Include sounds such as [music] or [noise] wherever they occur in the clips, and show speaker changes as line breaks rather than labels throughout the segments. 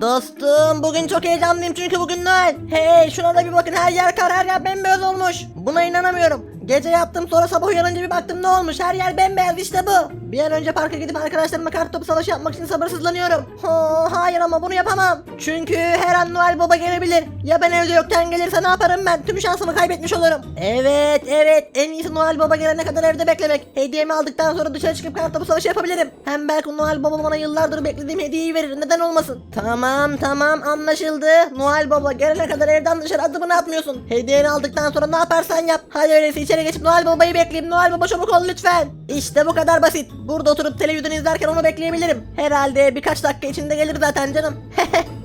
Dostum bugün çok heyecanlıyım çünkü bugün Noel. Hey şuna da bir bakın her yer kar her yer bembeyaz olmuş. Buna inanamıyorum. Gece yattım sonra sabah uyanınca bir baktım ne olmuş her yer bembeyaz işte bu. Bir an önce parka gidip arkadaşlarıma kart topu savaşı yapmak için sabırsızlanıyorum. Ha, hayır ama bunu yapamam. Çünkü her an Noel Baba gelebilir. Ya ben evde yokken gelirse ne yaparım ben? Tüm şansımı kaybetmiş olurum. Evet evet en iyisi Noel Baba gelene kadar evde beklemek. Hediyemi aldıktan sonra dışarı çıkıp kart topu savaşı yapabilirim. Hem belki Noel Baba bana yıllardır beklediğim hediyeyi verir. Neden olmasın? Tamam tamam anlaşıldı. Noel Baba gelene kadar evden dışarı adımını atmıyorsun. Hediyeni aldıktan sonra ne yaparsan yap. Hadi öyleyse içeri geçip Noel Baba'yı bekleyeyim. Noel Baba çabuk ol lütfen. İşte bu kadar basit. Burada oturup televizyon izlerken onu bekleyebilirim. Herhalde birkaç dakika içinde gelir zaten canım. [laughs]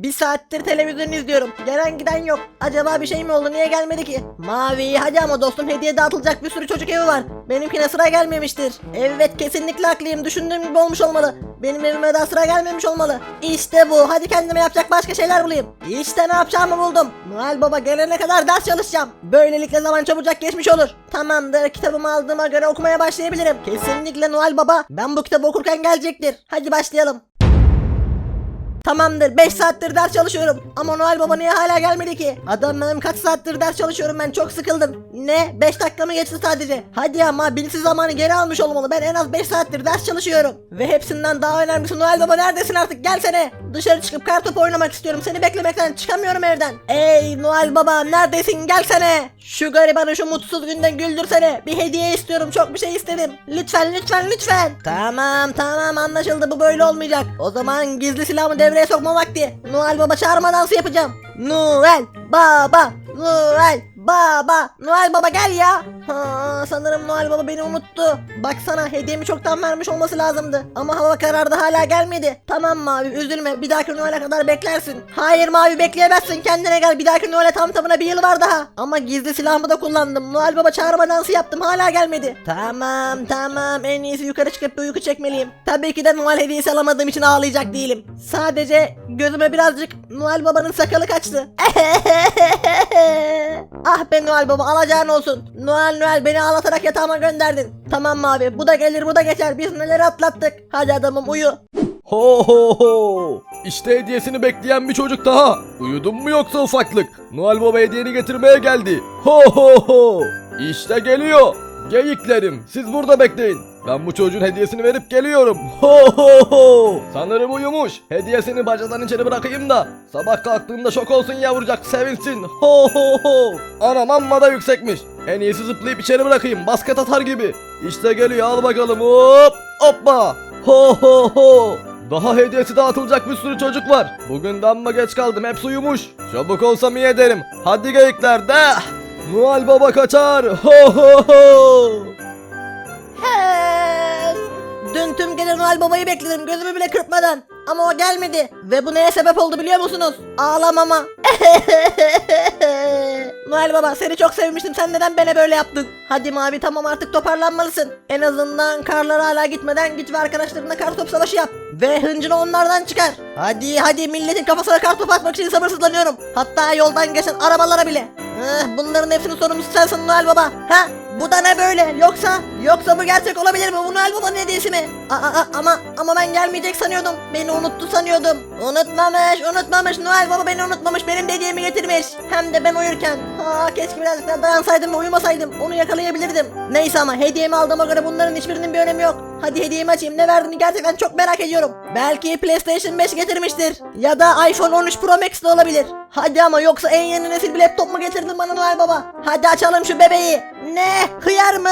Bir saattir televizyon izliyorum. Gelen giden yok. Acaba bir şey mi oldu? Niye gelmedi ki? Mavi hadi ama dostum hediye dağıtılacak bir sürü çocuk evi var. Benimkine sıra gelmemiştir. Evet kesinlikle haklıyım. Düşündüğüm gibi olmuş olmalı. Benim evime daha sıra gelmemiş olmalı. İşte bu. Hadi kendime yapacak başka şeyler bulayım. İşte ne yapacağımı buldum. Noel Baba gelene kadar ders çalışacağım. Böylelikle zaman çabucak geçmiş olur. Tamamdır. Kitabımı aldığıma göre okumaya başlayabilirim. Kesinlikle Noel Baba ben bu kitabı okurken gelecektir. Hadi başlayalım. Tamamdır 5 saattir ders çalışıyorum ama Noel Baba niye hala gelmedi ki? Adam benim kaç saattir ders çalışıyorum ben çok sıkıldım. Ne 5 dakika mı geçti sadece? Hadi ama bilsiz zamanı geri almış olmalı ben en az 5 saattir ders çalışıyorum. Ve hepsinden daha önemlisi Noel Baba neredesin artık gelsene. Dışarı çıkıp kartopu oynamak istiyorum seni beklemekten çıkamıyorum evden. Ey Noel Baba neredesin gelsene. Şu garibanı şu mutsuz günden güldürsene. Bir hediye istiyorum çok bir şey istedim. Lütfen lütfen lütfen. Tamam tamam anlaşıldı bu böyle olmayacak. O zaman gizli silahımı devreye sokma vakti. Noel Baba çağırma dansı yapacağım. Noel Baba Noel Baba Noel Baba gel ya. Ha, sanırım Noel Baba beni unuttu. Baksana hediyemi çoktan vermiş olması lazımdı. Ama hava karardı hala gelmedi. Tamam Mavi üzülme bir dahaki Noel'e kadar beklersin. Hayır Mavi bekleyemezsin kendine gel bir dahaki Noel'e tam tamına bir yıl var daha. Ama gizli silahımı da kullandım. Noel Baba çağırma dansı yaptım hala gelmedi. Tamam tamam en iyisi yukarı çıkıp bir uyku çekmeliyim. Tabii ki de Noel hediyesi alamadığım için ağlayacak değilim. Sadece gözüme birazcık Noel Baba'nın sakalı kaçtı. [laughs] ah be Noel Baba alacağın olsun. Noel Noel beni ağlatarak yatağıma gönderdin. Tamam mavi bu da gelir bu da geçer biz neler atlattık. Hadi adamım uyu.
Ho ho ho! İşte hediyesini bekleyen bir çocuk daha. Uyudun mu yoksa ufaklık? Noel Baba hediyeni getirmeye geldi. Ho ho ho! İşte geliyor. Geyiklerim siz burada bekleyin. Ben bu çocuğun hediyesini verip geliyorum. Ho ho ho! Sanırım uyumuş. Hediyesini bacadan içeri bırakayım da sabah kalktığında şok olsun yavrucak sevinsin. Ho ho ho! Anam amma da yüksekmiş. En iyisi zıplayıp içeri bırakayım basket atar gibi. İşte geliyor al bakalım hop hoppa. Ho ho ho! Daha hediyesi dağıtılacak bir sürü çocuk var. Bugün damma geç kaldım hepsi uyumuş. Çabuk olsam iyi ederim. Hadi geyikler de. Noel Baba kaçar. Ho ho ho!
Help! Dün tüm gece Noel Baba'yı bekledim gözümü bile kırpmadan. Ama o gelmedi. Ve bu neye sebep oldu biliyor musunuz? Ağlamama. [laughs] Noel Baba seni çok sevmiştim. Sen neden bana böyle yaptın? Hadi Mavi tamam artık toparlanmalısın. En azından karlar hala gitmeden git ve arkadaşlarına kartop savaşı yap. Ve hıncını onlardan çıkar. Hadi hadi milletin kafasına kartop atmak için sabırsızlanıyorum. Hatta yoldan geçen arabalara bile. Eh, bunların hepsinin sorumlusu sensin Noel Baba. Ha? Bu da ne böyle? Yoksa yoksa bu gerçek olabilir mi? Bu Noel Baba'nın hediyesi mi? Aa, aa, ama ama ben gelmeyecek sanıyordum. Beni unuttu sanıyordum. Unutmamış, unutmamış. Noel Baba beni unutmamış. Benim hediyemi getirmiş. Hem de ben uyurken. Aa, keşke birazcık daha dayansaydım ve uyumasaydım. Onu yakalayabilirdim. Neyse ama hediyemi aldığıma göre bunların hiçbirinin bir önemi yok. Hadi hediyemi açayım. Ne verdiğini gerçekten çok merak ediyorum. Belki PlayStation 5 getirmiştir. Ya da iPhone 13 Pro Max de olabilir. Hadi ama yoksa en yeni nesil bir laptop mu getirdin bana Noel Baba? Hadi açalım şu bebeği. Ne? Hıyar mı?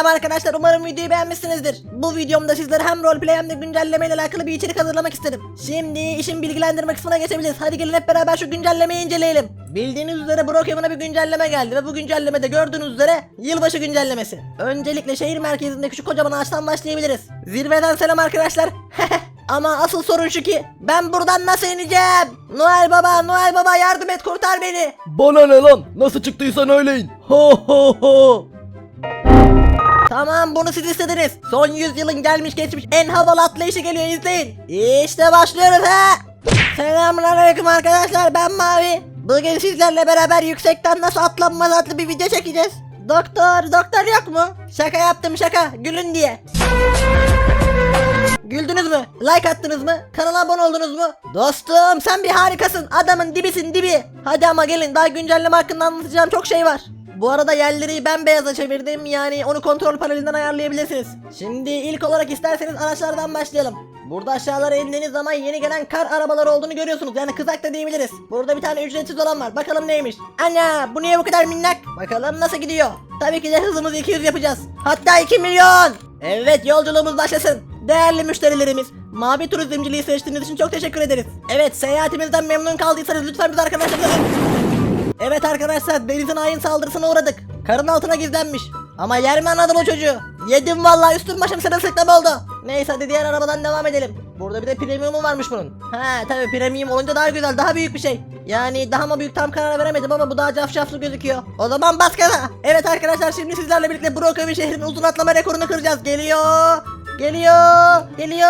Selam arkadaşlar umarım videoyu beğenmişsinizdir. Bu videomda sizlere hem roleplay hem de güncelleme ile alakalı bir içerik hazırlamak istedim. Şimdi işin bilgilendirme kısmına geçebiliriz. Hadi gelin hep beraber şu güncellemeyi inceleyelim. Bildiğiniz üzere Brookhaven'a bir güncelleme geldi ve bu güncellemede gördüğünüz üzere yılbaşı güncellemesi. Öncelikle şehir merkezindeki şu kocaman ağaçtan başlayabiliriz. Zirveden selam arkadaşlar. [laughs] Ama asıl sorun şu ki ben buradan nasıl ineceğim? Noel Baba, Noel Baba yardım et kurtar beni.
Bana ne lan? Nasıl çıktıysan öyle in. Ho ho ho!
Tamam bunu siz istediniz. Son yüzyılın gelmiş geçmiş en havalı atlayışı geliyor izleyin. İşte başlıyoruz ha. Selamünaleyküm arkadaşlar ben Mavi. Bugün sizlerle beraber yüksekten nasıl atlanmaz adlı bir video çekeceğiz. Doktor, doktor yok mu? Şaka yaptım şaka, gülün diye. Güldünüz mü? Like attınız mı? Kanala abone oldunuz mu? Dostum sen bir harikasın. Adamın dibisin dibi. Hadi ama gelin daha güncelleme hakkında anlatacağım çok şey var. Bu arada yerleri ben beyaza çevirdim yani onu kontrol panelinden ayarlayabilirsiniz. Şimdi ilk olarak isterseniz araçlardan başlayalım. Burada aşağılara indiğiniz zaman yeni gelen kar arabaları olduğunu görüyorsunuz. Yani kızak da diyebiliriz. Burada bir tane ücretsiz olan var. Bakalım neymiş. Ana bu niye bu kadar minnak? Bakalım nasıl gidiyor? Tabii ki de hızımızı 200 yapacağız. Hatta 2 milyon. Evet yolculuğumuz başlasın. Değerli müşterilerimiz, mavi turizmciliği seçtiğiniz için çok teşekkür ederiz. Evet, seyahatimizden memnun kaldıysanız lütfen biz arkadaşlarımıza... Evet arkadaşlar, denizin hain saldırısına uğradık. Karın altına gizlenmiş. Ama yer mi anladın o çocuğu? Yedim vallahi üstüm başım sırılsıklam oldu. Neyse hadi diğer arabadan devam edelim. Burada bir de premiumu varmış bunun. Ha tabi premium olunca daha güzel, daha büyük bir şey. Yani daha mı büyük tam karar veremedim ama bu daha cafcaflı gözüküyor. O zaman bas gaza. Evet arkadaşlar şimdi sizlerle birlikte Brookhaven şehrinin uzun atlama rekorunu kıracağız. Geliyor. Geliyor. Geliyor.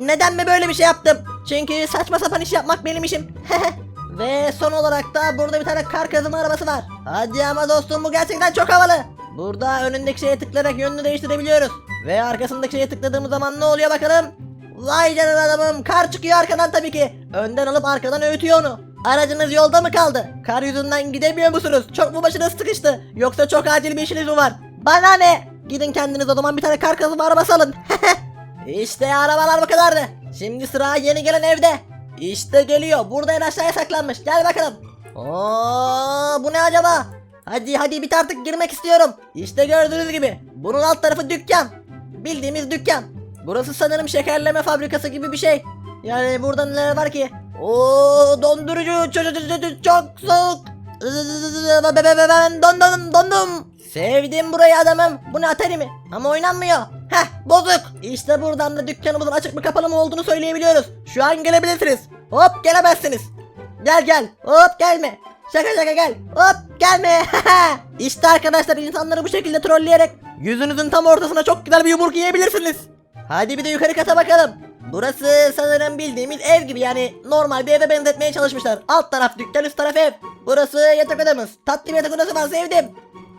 Neden mi böyle bir şey yaptım? Çünkü saçma sapan iş yapmak benim işim. [laughs] Ve son olarak da burada bir tane kar kazıma arabası var. Hadi ama dostum bu gerçekten çok havalı. Burada önündeki şeye tıklayarak yönünü değiştirebiliyoruz. Ve arkasındaki şeye tıkladığımız zaman ne oluyor bakalım? Vay canına adamım kar çıkıyor arkadan tabii ki. Önden alıp arkadan öğütüyor onu. Aracınız yolda mı kaldı? Kar yüzünden gidemiyor musunuz? Çok mu başınız sıkıştı? Yoksa çok acil bir işiniz mi var? Bana ne? Gidin kendiniz o zaman bir tane kar kazıma arabası alın. [laughs] işte arabalar bu kadardı. Şimdi sıra yeni gelen evde. İşte geliyor. Burada en aşağıya saklanmış. Gel bakalım. Oo, bu ne acaba? Hadi hadi bit artık girmek istiyorum. İşte gördüğünüz gibi. Bunun alt tarafı dükkan. Bildiğimiz dükkan. Burası sanırım şekerleme fabrikası gibi bir şey. Yani burada neler var ki? Oo dondurucu çok, çok, çok, soğuk. Ben dondum dondum. Sevdim burayı adamım. Bu ne Atari mi? Ama oynanmıyor. Heh bozuk. İşte buradan da dükkanımızın açık mı kapalı mı olduğunu söyleyebiliyoruz. Şu an gelebilirsiniz. Hop gelemezsiniz. Gel gel. Hop gelme. Şaka şaka gel. Hop gelme. [laughs] işte arkadaşlar insanları bu şekilde trolleyerek yüzünüzün tam ortasına çok güzel bir yumruk yiyebilirsiniz. Hadi bir de yukarı kata bakalım. Burası sanırım bildiğimiz ev gibi yani normal bir eve benzetmeye çalışmışlar. Alt taraf dükkan üst taraf ev. Burası yatak odamız. Tatlı bir yatak odası var sevdim.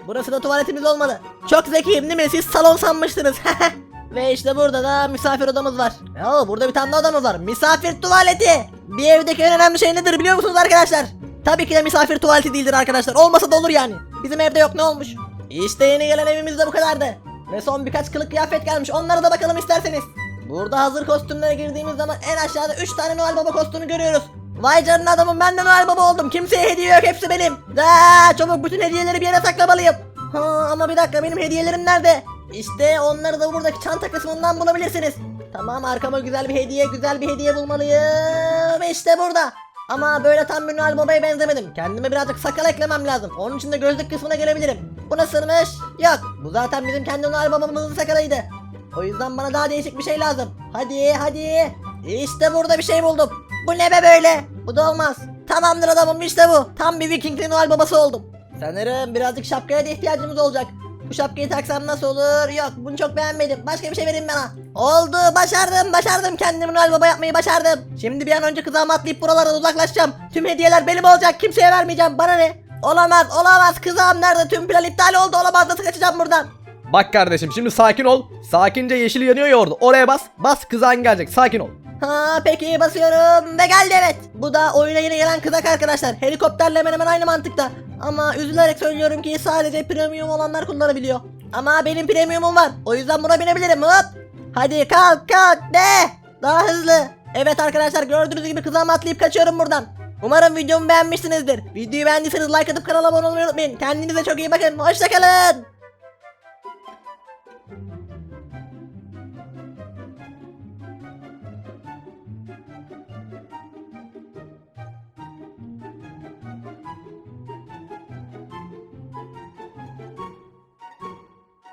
Burası da tuvaletimiz olmalı. Çok zekiyim değil mi? Siz salon sanmıştınız. [laughs] Ve işte burada da misafir odamız var. Ya burada bir tane daha odamız var. Misafir tuvaleti. Bir evdeki en önemli şey nedir biliyor musunuz arkadaşlar? Tabii ki de misafir tuvaleti değildir arkadaşlar. Olmasa da olur yani. Bizim evde yok ne olmuş? İşte yeni gelen evimiz de bu kadardı. Ve son birkaç kılık kıyafet gelmiş. Onlara da bakalım isterseniz. Burada hazır kostümlere girdiğimiz zaman en aşağıda 3 tane Noel Baba kostümü görüyoruz. Vay canına adamım ben de Noel Baba oldum. Kimseye hediye yok hepsi benim. Da çabuk bütün hediyeleri bir yere saklamalıyım. Ha, ama bir dakika benim hediyelerim nerede? İşte onları da buradaki çanta kısmından bulabilirsiniz. Tamam arkama güzel bir hediye güzel bir hediye bulmalıyım. İşte burada. Ama böyle tam bir Noel Baba'ya benzemedim. Kendime birazcık sakal eklemem lazım. Onun için de gözlük kısmına gelebilirim. Bu nasılmış? Yok. Bu zaten bizim kendi Noel Babamızın sakalıydı. O yüzden bana daha değişik bir şey lazım. Hadi hadi. İşte burada bir şey buldum. Bu ne be böyle? Bu da olmaz. Tamamdır adamım işte bu. Tam bir Vikingli Noel babası oldum. Sanırım birazcık şapkaya da ihtiyacımız olacak. Bu şapkayı taksam nasıl olur? Yok bunu çok beğenmedim. Başka bir şey verin bana. Oldu başardım başardım. Kendimi Noel Baba yapmayı başardım. Şimdi bir an önce kızağıma atlayıp buralardan uzaklaşacağım. Tüm hediyeler benim olacak. Kimseye vermeyeceğim. Bana ne? Olamaz olamaz. Kızağım nerede? Tüm plan iptal oldu. Olamaz. Nasıl kaçacağım buradan?
Bak kardeşim şimdi sakin ol. Sakince yeşil yanıyor ya orada. Oraya bas. Bas kızağın gelecek. Sakin ol.
Ha peki basıyorum ve geldi evet. Bu da oyuna yeni gelen kızak arkadaşlar. Helikopterle hemen hemen aynı mantıkta. Ama üzülerek söylüyorum ki sadece premium olanlar kullanabiliyor. Ama benim premiumum var. O yüzden buna binebilirim. Hop. Hadi kalk kalk de. Daha hızlı. Evet arkadaşlar gördüğünüz gibi kızağıma atlayıp kaçıyorum buradan. Umarım videomu beğenmişsinizdir. Videoyu beğendiyseniz like atıp kanala abone olmayı unutmayın. Kendinize çok iyi bakın. Hoşçakalın.